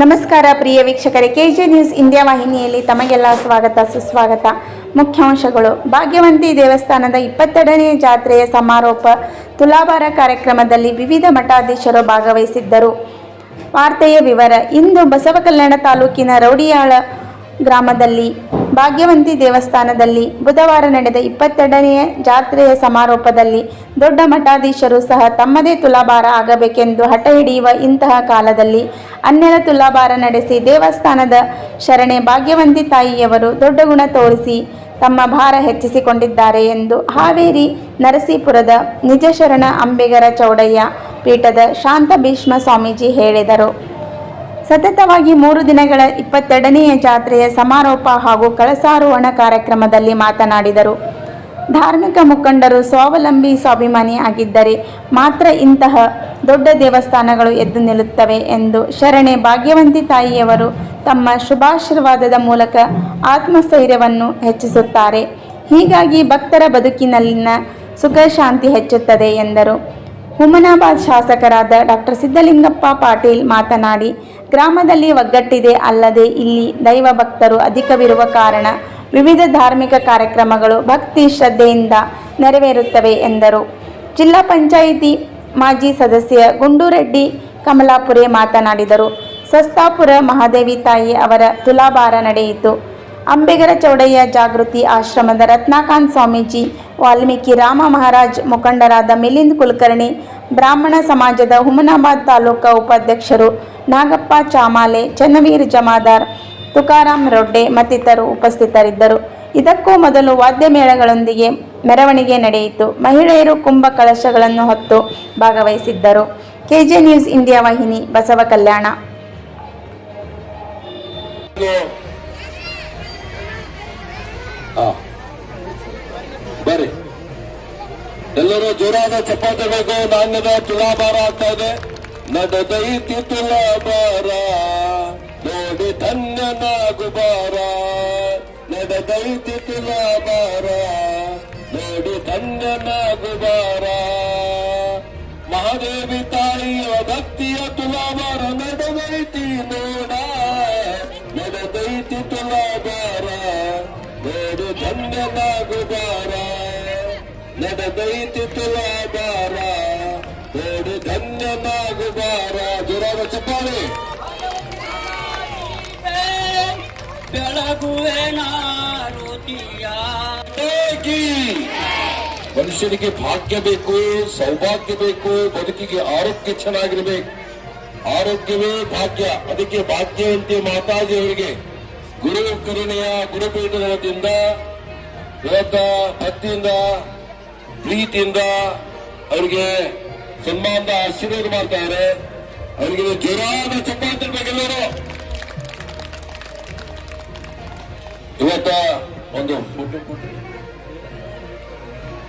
ನಮಸ್ಕಾರ ಪ್ರಿಯ ವೀಕ್ಷಕರೇ K J news India ವಾಹಿನಿಯಲ್ಲಿ ತಮಗೆಲ್ಲ ಸ್ವಾಗತ, ಸುಸ್ವಾಗತ. ಮುಖ್ಯಾಂಶಗಳು. ಭಾಗ್ಯವಂತಿ ದೇವಸ್ಥಾನದ ಇಪ್ಪತ್ತೆರಡನೇ ಜಾತ್ರೆಯ ಸಮಾರೋಪ ತುಲಾಭಾರ ಕಾರ್ಯಕ್ರಮದಲ್ಲಿ ವಿವಿಧ ಮಠಾಧೀಶರು ಭಾಗವಹಿಸಿದ್ದರು. ವಾರ್ತೆಯ ವಿವರ, ಇಂದು ಬಸವಕಲ್ಯಾಣ ತಾಲೂಕಿನ ರೌಡಿಯಾಳ ಗ್ರಾಮದಲ್ಲಿ ಭಾಗ್ಯವಂತಿ ದೇವಸ್ಥಾನದಲ್ಲಿ ಬುಧವಾರ ನಡೆದ ಇಪ್ಪತ್ತೆರಡನೆಯ ಜಾತ್ರೆಯ ಸಮಾರೋಪದಲ್ಲಿ ದೊಡ್ಡ ಮಠಾಧೀಶರು ಸಹ ತಮ್ಮದೇ ತುಲಾಭಾರ ಆಗಬೇಕೆಂದು ಹಠ ಹಿಡಿಯುವ ಇಂತಹ ಕಾಲದಲ್ಲಿ ಅನ್ಯರ ತುಲಾಭಾರ ನಡೆಸಿ ದೇವಸ್ಥಾನದ ಶರಣೆ ಭಾಗ್ಯವಂತಿ ತಾಯಿಯವರು ದೊಡ್ಡ ಗುಣ ತೋರಿಸಿ ತಮ್ಮ ಭಾರ ಹೆಚ್ಚಿಸಿಕೊಂಡಿದ್ದಾರೆ ಎಂದು ಹಾವೇರಿ ನರಸೀಪುರದ ನಿಜಶರಣ ಅಂಬಿಗರ ಚೌಡಯ್ಯ ಪೀಠದ ಶಾಂತ ಭೀಷ್ಮ ಸ್ವಾಮೀಜಿ ಹೇಳಿದರು. ಸತತವಾಗಿ ಮೂರು ದಿನಗಳ ಇಪ್ಪತ್ತೆರಡನೆಯ ಜಾತ್ರೆಯ ಸಮಾರೋಪ ಹಾಗೂ ಕಳಸಾರೋಹಣ ಕಾರ್ಯಕ್ರಮದಲ್ಲಿ ಮಾತನಾಡಿದರು. ಧಾರ್ಮಿಕ ಮುಖಂಡರು ಸ್ವಾವಲಂಬಿ, ಸ್ವಾಭಿಮಾನಿ ಆಗಿದ್ದರೆ ಮಾತ್ರ ಇಂತಹ ದೊಡ್ಡ ದೇವಸ್ಥಾನಗಳು ಎದ್ದು ನಿಲ್ಲುತ್ತವೆ ಎಂದು ಶರಣೆ ಭಾಗ್ಯವಂತಿ ತಾಯಿಯವರು ತಮ್ಮ ಶುಭಾಶೀರ್ವಾದದ ಮೂಲಕ ಆತ್ಮಸ್ಥೈರ್ಯವನ್ನು ಹೆಚ್ಚಿಸುತ್ತಾರೆ. ಹೀಗಾಗಿ ಭಕ್ತರ ಬದುಕಿನಲ್ಲಿನ ಸುಖ ಶಾಂತಿ ಹೆಚ್ಚುತ್ತದೆ ಎಂದರು. ಹುಮನಾಬಾದ್ ಶಾಸಕರಾದ ಡಾಕ್ಟರ್ ಸಿದ್ದಲಿಂಗಪ್ಪ ಪಾಟೀಲ್ ಮಾತನಾಡಿ, ಗ್ರಾಮದಲ್ಲಿ ಒಗ್ಗಟ್ಟಿದೆ ಅಲ್ಲದೆ ಇಲ್ಲಿ ದೈವ ಭಕ್ತರು ಅಧಿಕವಿರುವ ಕಾರಣ ವಿವಿಧ ಧಾರ್ಮಿಕ ಕಾರ್ಯಕ್ರಮಗಳು ಭಕ್ತಿ ಶ್ರದ್ಧೆಯಿಂದ ನೆರವೇರುತ್ತವೆ ಎಂದರು. ಜಿಲ್ಲಾ ಪಂಚಾಯಿತಿ ಮಾಜಿ ಸದಸ್ಯ ಗುಂಡೂರೆಡ್ಡಿ ಕಮಲಾಪುರೆ ಮಾತನಾಡಿದರು. ಸಸ್ತಾಪುರ ಮಹಾದೇವಿ ತಾಯಿ ಅವರ ತುಲಾಭಾರ ನಡೆಯಿತು. ಅಂಬೇಗರ ಚೌಡಯ್ಯ ಜಾಗೃತಿ ಆಶ್ರಮದ ರತ್ನಾಕಾಂತ್ ಸ್ವಾಮೀಜಿ, ವಾಲ್ಮೀಕಿ ರಾಮ ಮಹಾರಾಜ್ ಮುಖಂಡರಾದ ಮಿಲಿಂದ್ ಕುಲಕರ್ಣಿ, ಬ್ರಾಹ್ಮಣ ಸಮಾಜದ ಹುಮನಾಬಾದ್ ತಾಲೂಕಾ ಉಪಾಧ್ಯಕ್ಷರು ನಾಗಪ್ಪ ಚಾಮಾಲೆ, ಚನ್ನವೀರ್ ಜಮಾದಾರ್ ತುಕಾರಾಮ್ ರೊಡ್ಡೆ ಮತ್ತಿತರರು ಉಪಸ್ಥಿತರಿದ್ದರು. ಇದಕ್ಕೂ ಮೊದಲು ವಾದ್ಯ ಮೇಳಗಳೊಂದಿಗೆ ಮೆರವಣಿಗೆ ನಡೆಯಿತು. ಮಹಿಳೆಯರು ಕುಂಭ ಕಳಶಗಳನ್ನು ಹೊತ್ತು ಭಾಗವಹಿಸಿದ್ದರು. ಕೆಜೆ ನ್ಯೂಸ್ ಇಂಡಿಯಾ ವಾಹಿನಿ ಬಸವ ಕಲ್ಯಾಣ. ಬರ್ರಿ. ಎಲ್ಲರೂ ಜೋರಾದ ಚಪಾತಿ ಬೇಕು ನಾಣ್ಯದ ತುಲಾಭಾರ ಆಗ್ತಾ ಇದೆ. ನಡದೈತಿ ತುಲಾಭಾರ ನೋಡಿ ಧನ್ಯನಾಗುಬಾರ ನಡದೈತಿ ತುಲಾಭಾರ ನೋಡಿ ಧನ್ಯನಾಗುಬಾರ ಮಹಾದೇವಿ ತಾಯಿಯ ಭಕ್ತಿಯ ತುಲಾಭಾರ ನಡೆದೈತಿ ನೋಡ ನೋಡು ಧನ್ಯನಾಗುಬಾರ ನಡೆದೈತಿ ತುಲಾಭಾರ ನೋಡು ಧನ್ಯನಾಗುಬಾರ ಜೋರಾದ ಚಪ್ಪಾಳೆ ಬೆಳಗುವೆ ನಾರುತಿಯ ಏಕಿ. ಮನುಷ್ಯನಿಗೆ ಭಾಗ್ಯ ಬೇಕು ಸೌಭಾಗ್ಯ ಬೇಕು ಬದುಕಿಗೆ ಆರೋಗ್ಯ ಚೆನ್ನಾಗಿರ್ಬೇಕು ಆರೋಗ್ಯವೇ ಭಾಗ್ಯ ಅದಕ್ಕೆ ಭಾಗ್ಯವಂತಿ ಮಾತಾಜಿ ಅವರಿಗೆ ಗುರು ಕರುಣೆಯ ಗುರುಪೀಠದ ವತಿಯಿಂದ ಇವತ್ತ ಭಕ್ತಿಯಿಂದ ಪ್ರೀತಿಯಿಂದ ಅವರಿಗೆ ಸನ್ಮಾನದ ಆಶೀರ್ವಾದ ಮಾಡ್ತಾರೆ. ಅವರಿಗೆ ಜೋರಾದ ಚಪ್ಪಾತಿರ್ಬೇಕೆಲ್ಲರೂ ಇವತ್ತ ಒಂದು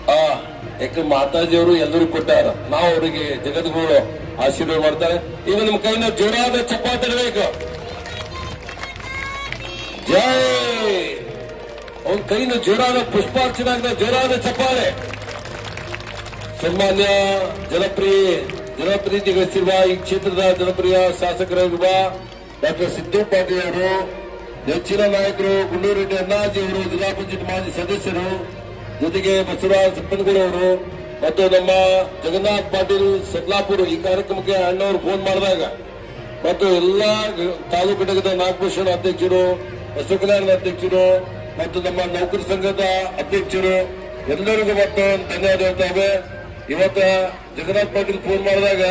ಆ, ಯಾಕೆ ಮಾತಾಜಿಯವರು ಎಲ್ಲರೂ ಕೊಟ್ಟಾರ. ನಾವು ಅವರಿಗೆ ಜಗದ್ಗುರು ಆಶೀರ್ವಾದ ಮಾಡ್ತಾರೆ. ಈಗ ನಿಮ್ಮ ಕೈನ ಜೋರಾದ ಚಪ್ಪಾತಿರ್ಬೇಕು ಜೈ ಅವನ ಕೈಯಿಂದ ಜೋರಾದ ಪುಷ್ಪಾರ್ಚನೆ ಜೋರಾದ ಚಪ್ಪಾಳೆ. ಸನ್ಮಾನ್ಯ ಜನಪ್ರಿಯ ಜನಪ್ರೀತಿ ಗಳಿಸಿರುವ ಈ ಕ್ಷೇತ್ರದ ಜನಪ್ರಿಯ ಶಾಸಕರಾಗಿರುವ ಡಾಕ್ಟರ್ ಸಿದ್ದು ಪಾಟೀಲ್ ಅವರು, ನೆಚ್ಚಿನ ನಾಯಕರು ಗುಂಡೂರೆಡ್ಡಿ ಅಣ್ಣಾಜಿ ಅವರು, ಜಿಲ್ಲಾ ಪಂಚಾಯತ್ ಮಾಜಿ ಸದಸ್ಯರು, ಜೊತೆಗೆ ಬಸವರಾಜ್ ಸಪ್ಪನಗೌಡ ಅವರು ಮತ್ತು ನಮ್ಮ ಜಗನ್ನಾಥ್ ಪಾಟೀಲ್ ಸದ್ಲಾಪುರ್ ಈ ಕಾರ್ಯಕ್ರಮಕ್ಕೆ ಅಣ್ಣವರು ಫೋನ್ ಮಾಡಿದಾಗ ಮತ್ತು ಎಲ್ಲಾ ತಾಲೂಕು ಘಟಕದ ನಾಗಭೂಷಣ ಅಧ್ಯಕ್ಷರು ಬಸವ ಕಲ್ಯಾಣ ಅಧ್ಯಕ್ಷರು ಮತ್ತು ನಮ್ಮ ನೌಕರ ಸಂಘದ ಅಧ್ಯಕ್ಷರು ಎಲ್ಲರಿಗೂ ಮತ್ತು ಧನ್ಯವಾದ ಹೇಳ್ತಾವೆ ಇವತ್ತ ಜಗನ್ನಾಥ್ ಪಾಟೀಲ್ ಫೋನ್ ಮಾಡಿದಾಗ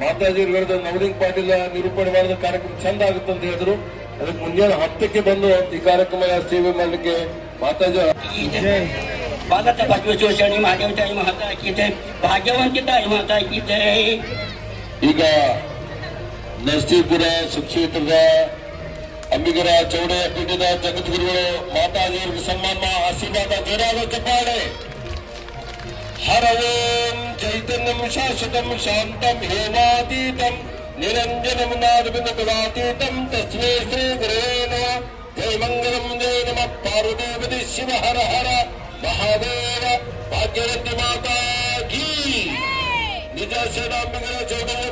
ಮಾತಾಜಿ ಹೇಳಿದ ನವಲಿಂಗ್ ಪಾಟೀಲ್ ನಿರೂಪಣೆ ಮಾಡಿದ ಕಾರ್ಯಕ್ರಮ ಚಂದ ಆಗುತ್ತೆ ಅಂತ ಹೇಳಿದ್ರು. ಅದಕ್ಕೆ ಮುಂಜಾನೆ ಹತ್ತಕ್ಕೆ ಬಂದು ಈ ಕಾರ್ಯಕ್ರಮ ಸೇವೆ ಮಾಡಲಿಕ್ಕೆ ಮಾತಾಜಿ ಭಗತ ಬಸವೇಶ್ವರ ಶರಣಿ ತಾಯಿ ಭಾಗ್ಯವಂತಿ ತಾಯಿ ಈಗ ನರಸೀಪುರ ಸುಕ್ಷೇತ್ರದ ಅಂಬಿಗರ ಚೌಡೆಯ ಪೀಠದ ಜಗದ್ಗುರುಗಳು ಮಾತಾಜಿಯವರಿಗೆ ಸನ್ಮಾನ ಆಶೀರ್ವಾದ ಜೋರಾದ ಚಪ್ಪಾಳೆ ಹರ ಓಂ ಚೈತನ್ಯಂ ಶಾಶ್ವತಂ ಶಾಂತಂ ಹೇಮಾತೀತಂ ನಿರಂಜನಂ ನಾದಬಿಂದ ಗುಣಾತೀತಂ ತಸ್ಮೈ ಶ್ರೀ ಗುರೇ ನಮಃ ಜಯ ಮಂಗಲಂ ಜಯ ನಮಃ ಪಾರ್ವತೀಪತಿ ಶಿವ ಹರ ಹರ ಮಹಾದೇವ ಭಾಗ್ಯವಂತಿ ಮಾತಾ ಕೀ ನಿಜ ಶ್ರೀರಾಮನಗರ ಚೌಡಯ್ಯ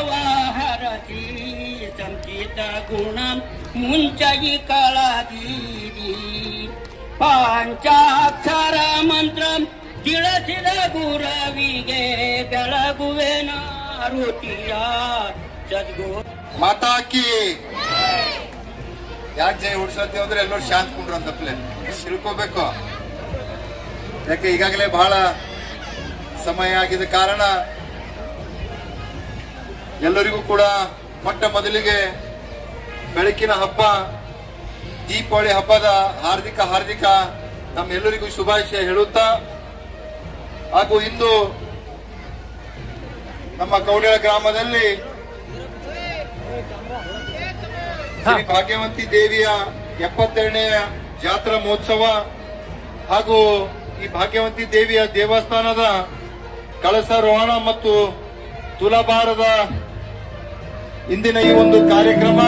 ಕೇಶವ ಹರಸಿ ಸಂಚಿತ ಗುಣ ಮುಂಚಗಿ ಕಳದೀರಿ ಪಾಂಚಾಕ್ಷರ ಮಂತ್ರ ತಿಳಿಸಿದ ಗುರವಿಗೆ ಬೆಳಗುವೆ ಮಾತಾ ಮಾತಾಕಿ. ಯಾಕೆ ಜೈ ಉಡ್ಸತಿ ಅಂದ್ರೆ ಎಲ್ಲರೂ ಶಾಂತ ಕುಂಡ್ರು ಅಂತ ಪ್ಲೇ ತಿಳ್ಕೋಬೇಕು. ಯಾಕೆ ಈಗಾಗಲೇ ಬಹಳ ಸಮಯ ಆಗಿದ ಕಾರಣ ಎಲ್ಲರಿಗೂ ಕೂಡ ಮೊಟ್ಟ ಮೊದಲಿಗೆ ಬೆಳಕಿನ ಹಬ್ಬ, ದೀಪಾವಳಿ ಹಬ್ಬದ ಹಾರ್ದಿಕ ಹಾರ್ದಿಕ ನಮ್ಮೆಲ್ಲರಿಗೂ ಶುಭಾಶಯ ಹೇಳುತ್ತಾ, ಹಾಗೂ ಇಂದು ನಮ್ಮ ಕೌಡಳ ಗ್ರಾಮದಲ್ಲಿ ಶ್ರೀ ಭಾಗ್ಯವಂತಿ ದೇವಿಯ ಎಪ್ಪತ್ತೆರಡನೆಯ ಜಾತ್ರಾ ಮಹೋತ್ಸವ ಹಾಗೂ ಈ ಭಾಗ್ಯವಂತಿ ದೇವಿಯ ದೇವಸ್ಥಾನದ ಕಳಸಾರೋಹಣ ಮತ್ತು ತುಲಾಭಾರದ ಇಂದಿನ ಈ ಒಂದು ಕಾರ್ಯಕ್ರಮ,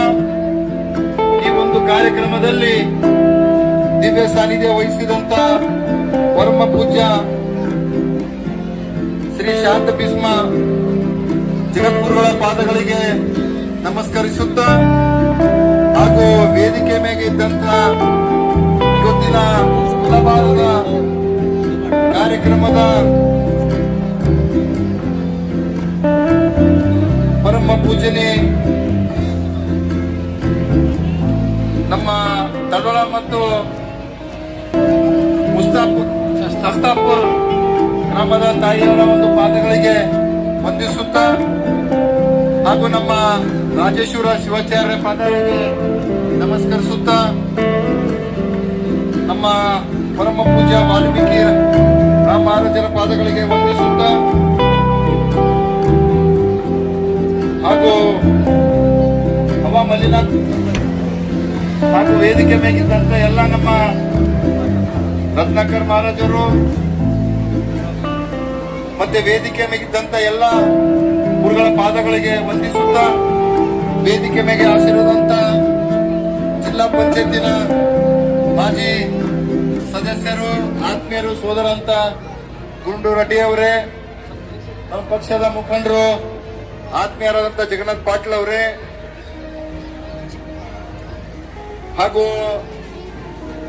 ಈ ಒಂದು ಕಾರ್ಯಕ್ರಮದಲ್ಲಿ ದಿವ್ಯ ಸಾನ್ನಿಧ್ಯ ವಹಿಸಿದಂತ ಪರಮ ಪೂಜ್ಯ ಶ್ರೀ ಶಾಂತ ಭೀಷ್ಮ ಜಗದ್ಗುರುಗಳ ಪಾದಗಳಿಗೆ ನಮಸ್ಕರಿಸುತ್ತ ಹಾಗೂ ವೇದಿಕೆ ಮೇಲೆ ಇದ್ದಂತ ಇವತ್ತಿನ ಕಾರ್ಯಕ್ರಮದ ಪೂಜನೆ. ನಮ್ಮ ತಡೋಳ ಮತ್ತು ಮುಸ್ತಾಪುರ್, ಸಸ್ತಾಪುರ್ ಗ್ರಾಮದ ತಾಯಿಯವರ ಒಂದು ಪಾದಗಳಿಗೆ ವಂದಿಸುತ್ತಾ ಹಾಗೂ ನಮ್ಮ ರಾಜೇಶ್ವರ ಶಿವಾಚಾರ್ಯ ಪಾದಗಳಿಗೆ ನಮಸ್ಕರಿಸುತ್ತಾ ನಮ್ಮ ಪರಮ ಪೂಜಾ ವಾಲ್ಮೀಕಿ ಹಾಗೂ ವೇದಿಕೆ ಮೇಗಿದ್ದಂಥ ಎಲ್ಲ ನಮ್ಮ ರತ್ನಾಕರ್ ಮಹಾರಾಜರು, ಮತ್ತೆ ವೇದಿಕೆ ಮೇಗಿದ್ದಂಥ ಎಲ್ಲ ಗುರುಗಳ ಪಾದಗಳಿಗೆ ವಂದಿಸುತ್ತಾ ವೇದಿಕೆ ಮೇಲೆ ಆಶೀರ್ವಾದಂತ ಜಿಲ್ಲಾ ಪಂಚಾಯತಿನ ಮಾಜಿ ಸದಸ್ಯರು, ಆತ್ಮೀಯರು, ಸೋದರ ಅಂತ ಗುಂಡು ರೆಡ್ಡಿ ಅವರೇ, ನಮ್ಮ ಪಕ್ಷದ ಮುಖಂಡರು, ಆತ್ಮೀಯರಾದಂತ ಜಗನ್ನಾಥ್ ಪಾಟೀಲ್ ಅವರೇ ಹಾಗೂ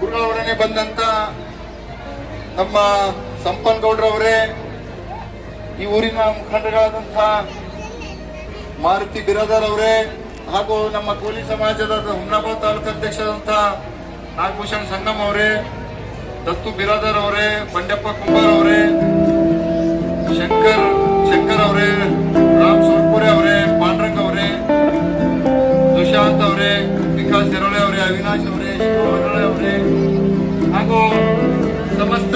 ಗುರುಗಳವರನ್ನೇ ಬಂದಂತ ನಮ್ಮ ಸಂಪನ್ ಗೌಡ್ರವರೇ ಈ ಊರಿನ ಮುಖಂಡರಾದಂತಹ ಮಾರುತಿ ಬಿರಾದರ್ ಅವರೇ ಹಾಗೂ ನಮ್ಮ ಕೋಲಿ ಸಮಾಜದ ಹುಮ್ನಾಬಾದ್ ತಾಲೂಕು ಅಧ್ಯಕ್ಷರಾದಂತಹ ನಾಗಭೂಷಣ್ ಸಂಗಮ್ ಅವರೇ, ದತ್ತು ಬಿರಾದರ್ ಅವರೇ, ಬಂಡೆಪ್ಪ ಕುಂಬಾರ್ ಅವರೇ, ಶಂಕರ್ ಶಂಕರ್ ಅವರೇ, ರಾಮ್ ಸುರ್ಪುರೆ ಅವರೇ, ಪಾಂಡ್ರಂಗ್ ಅವರೇ, ದುಶಾಂತ್ ಅವರೇ, ಅವಿನಾಶ್ ಅವರೇ ಶಿವರಳೆ ಅವರೇ. ಹಾಗೂ ಸಮಸ್ತ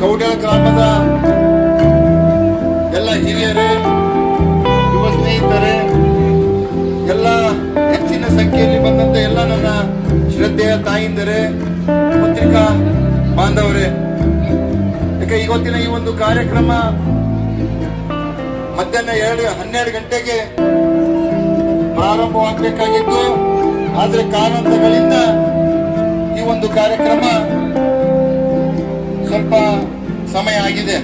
ಕೌಡ್ಯಾಳ ಗ್ರಾಮದ ಎಲ್ಲ ಹಿರಿಯರೇ, ಯುವ ಸ್ನೇಹಿತರೇ, ಎಲ್ಲ ಹೆಚ್ಚಿನ ಸಂಖ್ಯೆಯಲ್ಲಿ ಬಂದಂತ ಎಲ್ಲ ನನ್ನ ಶ್ರದ್ಧೆಯ ತಾಯಿಂದರೇ, ಪತ್ರಿಕಾ ಬಾಂಧವರೇ. ಯಾಕೆ, ಇವತ್ತಿನ ಈ ಒಂದು ಕಾರ್ಯಕ್ರಮ ಮಧ್ಯಾಹ್ನ ಎರಡು, ಹನ್ನೆರಡು ಗಂಟೆಗೆ ಪ್ರಾರಂಭವಾಗಬೇಕಾಗಿತ್ತು. ಆದ್ರೆ ಕಾರಣಗಳಿಂದ ಈ ಒಂದು ಕಾರ್ಯಕ್ರಮ ಸ್ವಲ್ಪ ಸಮಯ ಆಗಿದೆ.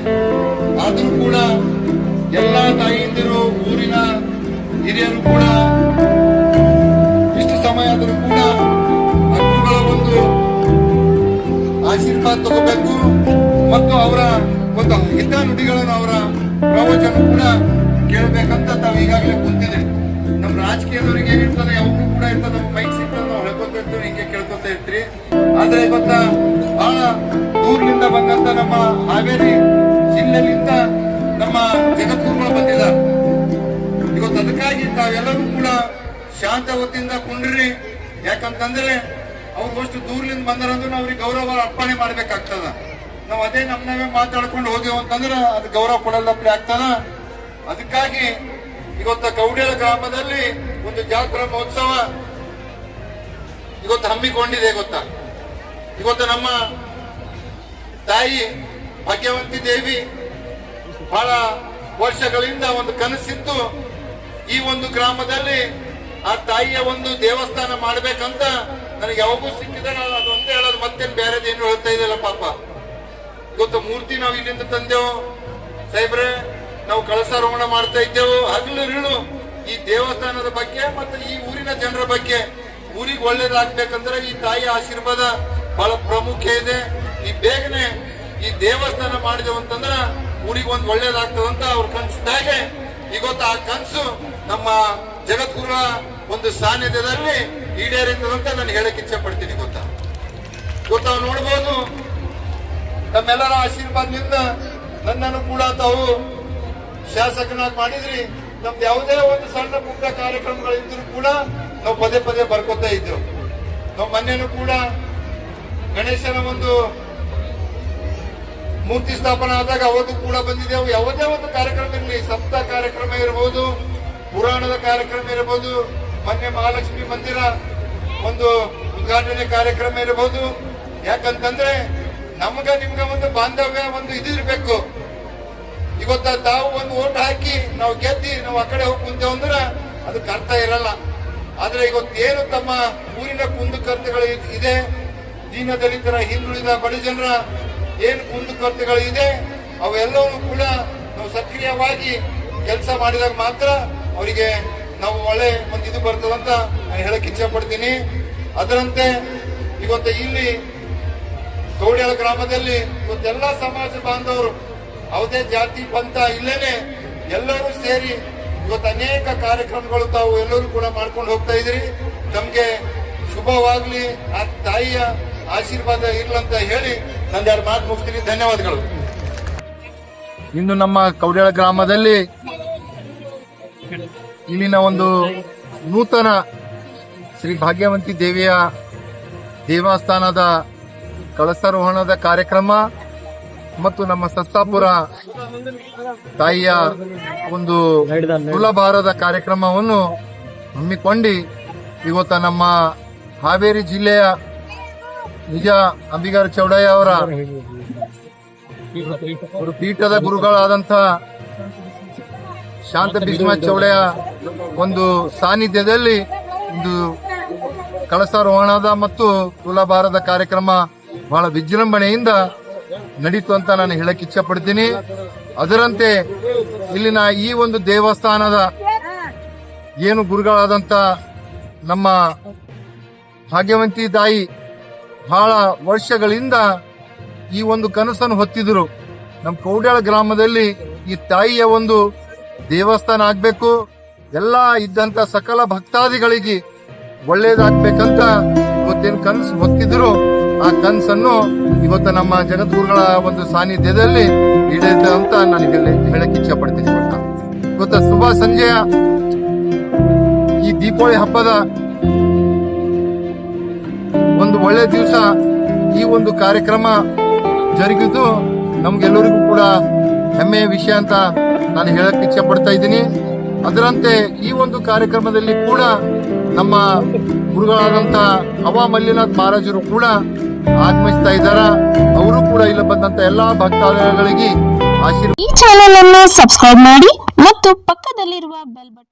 ಆದರೂ ಕೂಡ ಎಲ್ಲ ತಾಯಿಯಂದಿರು, ಊರಿನ ಹಿರಿಯರು ಕೂಡ ಇಷ್ಟು ಸಮಯ ಆದರೂ ಕೂಡ ಮಕ್ಕಳುಗಳ ಒಂದು ಆಶೀರ್ವಾದ ತಗೋಬೇಕು ಮತ್ತು ಅವರ ಒಂದು ಹಿತ ನುಡಿಗಳನ್ನು ಅವರ ಪ್ರವಚನ ಕೂಡ ಕೇಳಬೇಕಂತ ತಾವು ಈಗಾಗಲೇ ಕುಂತಿದೆ ರಾಜಕೀಯದವರಿಗೆ ಏನಿರ್ತದೆ ಯಾವಾಗಲೂ ಕೂಡ ಇರ್ತದೆ ಮೈಕ್ ಸಿಗ್ತದೆ ನಾವು ಹೇಳ್ಕೊತ ಇರ್ತೀವಿ, ಹಿಂಗೆ ಕೇಳ್ಕೊತಾ ಇರ್ತೀರಿ ಆದ್ರೆ ಇವತ್ತ ಬಹಳ ದೂರ್ನಿಂದ ಬಂದಂತ ನಮ್ಮ ಹಾವೇರಿ ಜಿಲ್ಲೆಲಿಂದ ನಮ್ಮ ಜಗದ್ಗುರುಗಳು ಬಂದಿದ್ದಾರೆ ಇವತ್ತು ಅದಕ್ಕಾಗಿ ತಾವೆಲ್ಲರೂ ಕೂಡ ಶಾಂತವತಿಯಿಂದ ಕುಂಡ್ರಿ. ಯಾಕಂತಂದ್ರೆ ಅವ್ರು ಅಷ್ಟು ದೂರದಿಂದ ಬಂದರಂದ್ರೆ ಅವ್ರಿಗೆ ಗೌರವ ಅರ್ಪಣೆ ಮಾಡ್ಬೇಕಾಗ್ತದ. ನಾವು ಅದೇ ನಮ್ಮನವೇ ನಾವೇ ಮಾತಾಡ್ಕೊಂಡು ಹೋದೇವು ಅಂತಂದ್ರೆ ಅದು ಗೌರವ ಕೊಡಲ್ಲಪ್ಲೆ ಆಗ್ತದ. ಅದಕ್ಕಾಗಿ ಇವತ್ತ ಕೌಡ್ಯದ ಗ್ರಾಮದಲ್ಲಿ ಒಂದು ಜಾತ್ರಾ ಮಹೋತ್ಸವ ಇವತ್ತು ಹಮ್ಮಿಕೊಂಡಿದೆ ಗೊತ್ತಾ? ಇವತ್ತು ನಮ್ಮ ತಾಯಿ ಭಾಗ್ಯವಂತಿ ದೇವಿ ಬಹಳ ವರ್ಷಗಳಿಂದ ಒಂದು ಕನಸಿತ್ತು. ಈ ಒಂದು ಗ್ರಾಮದಲ್ಲಿ ಆ ತಾಯಿಯ ಒಂದು ದೇವಸ್ಥಾನ ಮಾಡ್ಬೇಕಂತ ನನಗೆ ಯಾವಾಗೂ ಸಿಕ್ಕಿದೆ. ನಾನು ಅದು ಒಂದೇ ಹೇಳೋದು, ಮತ್ತೇನು ಬೇರೆದೇನು ಹೇಳ್ತಾ ಇದೆಯಲ್ಲ ಪಾಪ. ಇವತ್ತು ಮೂರ್ತಿ ನಾವು ಇಲ್ಲಿಂದ ತಂದೆವು. ಸಾಹೇಬ್ರೆ ನಾವು ಕಳಸಾರೋಹಣ ಮಾಡ್ತಾ ಇದ್ದೆವು. ಹಗಲು ಈ ದೇವಸ್ಥಾನದ ಬಗ್ಗೆ ಮತ್ತೆ ಈ ಊರಿನ ಜನರ ಬಗ್ಗೆ ಊರಿಗೆ ಒಳ್ಳೇದಾಗ್ಬೇಕಂದ್ರೆ ಈ ತಾಯಿ ಆಶೀರ್ವಾದ ಬಹಳ ಪ್ರಮುಖ ಇದೆ. ಈ ಬೇಗನೆ ಈ ದೇವಸ್ಥಾನ ಮಾಡಿದೆವು ಅಂತಂದ್ರ ಊರಿಗೆ ಒಂದು ಒಳ್ಳೇದಾಗ್ತದಂತ ಅವ್ರ ಕನ್ಸಿದಾಗೆ ಇವತ್ತು ಆ ಕನಸು ನಮ್ಮ ಜಗದ್ಗುರುಗಳ ಒಂದು ಸಾನ್ನಿಧ್ಯದಲ್ಲಿ ಈಡೇರಿತದಂತ ನಾನು ಹೇಳಕ್ ಇಚ್ಛೆ ಪಡ್ತೀನಿ ಗೊತ್ತಾ? ಗೊತ್ತಾ ನೋಡ್ಬೋದು? ತಮ್ಮೆಲ್ಲರ ಆಶೀರ್ವಾದದಿಂದ ನನ್ನನ್ನು ಕೂಡ ತಾವು ಶಾಸಕನಾಗಿ ಮಾಡಿದ್ರಿ. ನಮ್ದು ಯಾವುದೇ ಒಂದು ಸಣ್ಣ ಪುಟ್ಟ ಕಾರ್ಯಕ್ರಮಗಳಿದ್ರು ಕೂಡ ನಾವು ಪದೇ ಪದೇ ಬರ್ಕೋತಾ ಇದ್ದೆವು. ನಾವು ಮೊನ್ನೆನೂ ಕೂಡ ಗಣೇಶನ ಒಂದು ಮೂರ್ತಿ ಸ್ಥಾಪನೆ ಆದಾಗ ಅವತ್ತು ಕೂಡ ಬಂದಿದ್ದೆವು. ಯಾವುದೇ ಒಂದು ಕಾರ್ಯಕ್ರಮ ಇರಲಿ. ಸಪ್ತ ಕಾರ್ಯಕ್ರಮ ಇರಬಹುದು ಪುರಾಣದ ಕಾರ್ಯಕ್ರಮ ಇರಬಹುದು ಮೊನ್ನೆ ಮಹಾಲಕ್ಷ್ಮಿ ಮಂದಿರ ಒಂದು ಉದ್ಘಾಟನೆ ಕಾರ್ಯಕ್ರಮ ಇರಬಹುದು ಯಾಕಂತಂದ್ರೆ ನಮ್ಗ ನಿಮ್ಗ ಒಂದು ಬಾಂಧವ್ಯ ಒಂದು ಇದಿರ್ಬೇಕು ಇವತ್ತ ತಾವು ಒಂದು ಓಟ್ ಹಾಕಿ ನಾವು ಗೆದ್ದಿ ನಾವು ಆ ಕಡೆ ಹೋಗಿ ಕುಂತೇವೆ ಅಂದ್ರೆ ಅದಕ್ಕೆ ಅರ್ಥ ಇರಲ್ಲ. ಆದ್ರೆ ಇವತ್ತೇನು ತಮ್ಮ ಊರಿನ ಕುಂದುಕೊರತೆಗಳು ಕರ್ತೆಗಳು ಇದೆ ದೀನ ದಲಿತರ ಹಿಂದುಳಿದ ಬಡ ಜನರ ಏನು ಕುಂದುಕೊರತೆಗಳು ಇದೆ ಅವೆಲ್ಲವೂ ಕೂಡ ನಾವು ಸಕ್ರಿಯವಾಗಿ ಕೆಲಸ ಮಾಡಿದಾಗ ಮಾತ್ರ ಅವರಿಗೆ ನಾವು ಒಳ್ಳೆ ಒಂದು ಇದು ಬರ್ತದಂತ ನಾನು ಹೇಳಕ್ ಇಚ್ಛೆ ಪಡ್ತೀನಿ. ಅದರಂತೆ ಇವತ್ತು ಇಲ್ಲಿ ಗೌಡ್ಯಾಳ ಗ್ರಾಮದಲ್ಲಿ ಇವತ್ತೆಲ್ಲ ಸಮಾಜ ಬಾಂಧವರು ಯಾವುದೇ ಜಾತಿ, ಪಂಥ ಇಲ್ಲೇನೆ ಎಲ್ಲರೂ ಸೇರಿ ಇವತ್ತು ಅನೇಕ ಕಾರ್ಯಕ್ರಮಗಳು ತಾವು ಎಲ್ಲರೂ ಕೂಡ ಮಾಡ್ಕೊಂಡು ಹೋಗ್ತಾ ಇದ್ರಿ ನಮ್ಗೆ ಶುಭವಾಗ್ಲಿ, ಆ ತಾಯಿಯ ಆಶೀರ್ವಾದ ಇರ್ಲಂತ ಹೇಳಿ ನಂದೆರಡು ಮಾತು ಮುಗಿಸ್ತೀನಿ. ಧನ್ಯವಾದಗಳು. ಇನ್ನು ನಮ್ಮ ಕೌಡ್ಯಾಳ ಗ್ರಾಮದಲ್ಲಿ ಇಲ್ಲಿನ ಒಂದು ನೂತನ ಶ್ರೀ ಭಾಗ್ಯವಂತಿ ದೇವಿಯ ದೇವಸ್ಥಾನದ ಕಳಸಾರೋಹಣದ ಕಾರ್ಯಕ್ರಮ ಮತ್ತು ನಮ್ಮ ಸಸ್ತಾಪುರ ತಾಯಿಯ ಒಂದು ತುಲಭಾರದ ಕಾರ್ಯಕ್ರಮವನ್ನು ಹಮ್ಮಿಕೊಂಡು ಇವತ್ತ ನಮ್ಮ ಹಾವೇರಿ ಜಿಲ್ಲೆಯ ನಿಜ ಅಂಬಿಗಾರ ಚೌಡಯ್ಯ ಅವರ ಪೀಠದ ಗುರುಗಳಾದಂತಹ ಶಾಂತ ಭೀಷ್ಮ ಚೌಡಯ್ಯ ಒಂದು ಸಾನ್ನಿಧ್ಯದಲ್ಲಿ ಒಂದು ಕಳಸಾರೋಹಣದ ಮತ್ತು ತುಲಾಭಾರದ ಕಾರ್ಯಕ್ರಮ ಬಹಳ ವಿಜೃಂಭಣೆಯಿಂದ ನಡೀತು ಅಂತ ನಾನು ಹೇಳಕ್ ಇಚ್ಛೆ ಪಡ್ತೀನಿ ಅದರಂತೆ ಇಲ್ಲಿನ ಈ ಒಂದು ದೇವಸ್ಥಾನದ ಏನು ಗುರುಗಳಾದಂತ ನಮ್ಮ ಭಾಗ್ಯವಂತಿ ತಾಯಿ ಬಹಳ ವರ್ಷಗಳಿಂದ ಈ ಒಂದು ಕನಸನ್ನು ಹೊತ್ತಿದ್ರು. ನಮ್ಮ ಕೌಡ್ಯಾಳ ಗ್ರಾಮದಲ್ಲಿ ಈ ತಾಯಿಯ ಒಂದು ದೇವಸ್ಥಾನ ಆಗ್ಬೇಕು. ಎಲ್ಲ ಇದ್ದಂತ ಸಕಲ ಭಕ್ತಾದಿಗಳಿಗೆ ಒಳ್ಳೇದಾಗ್ಬೇಕಂತ ಇವತ್ತೇನು ಕನಸು ಹೊತ್ತಿದ್ರು. ಆ ಕನಸನ್ನು ಇವತ್ತು ನಮ್ಮ ಜಗದ್ಗುರುಗಳ ಒಂದು ಸಾನ್ನಿಧ್ಯದಲ್ಲಿ ಈಡೇರಿದೆ ಅಂತ ನಾನು ಹೇಳಿ ಹೇಳಕ್ ಇಚ್ಛೆ ಪಡ್ತೀನಿ ಇವತ್ತು ಶುಭ ಸಂಜೆಯ ಈ ದೀಪಾವಳಿ ಹಬ್ಬದ ಒಂದು ಒಳ್ಳೆ ದಿವಸ ಈ ಒಂದು ಕಾರ್ಯಕ್ರಮ ಜರುಗಿದ್ದು ನಮ್ಗೆಲ್ಲರಿಗೂ ಕೂಡ ಹೆಮ್ಮೆಯ ವಿಷಯ ಅಂತ ನಾನು ಹೇಳಕ್ಕೆ ಇಚ್ಛೆ ಪಡ್ತಾ ಇದ್ದೀನಿ. ಅದರಂತೆ ಈ ಒಂದು ಕಾರ್ಯಕ್ರಮದಲ್ಲಿ ಕೂಡ ನಮ್ಮ ಗುರುಗಳಾದಂತ ಹವಾ ಮಲ್ಲಿನಾಥ್ ಮಹಾರಾಜರು ಕೂಡ ಆಗಮಿಸ್ತಾ ಇದ್ದಾರ? ಅವರು ಕೂಡ ಇಲ್ಲಿ ಬಂದಂತ ಎಲ್ಲಾ ಭಕ್ತಾದಿಗಳಿಗೆ ಆಶೀರ್ವಾದ. ಈ ಚಾನೆಲ್ ಅನ್ನು ಸಬ್ಸ್ಕ್ರೈಬ್ ಮಾಡಿ ಮತ್ತು ಪಕ್ಕದಲ್ಲಿರುವ ಬೆಲ್ ಬಟನ್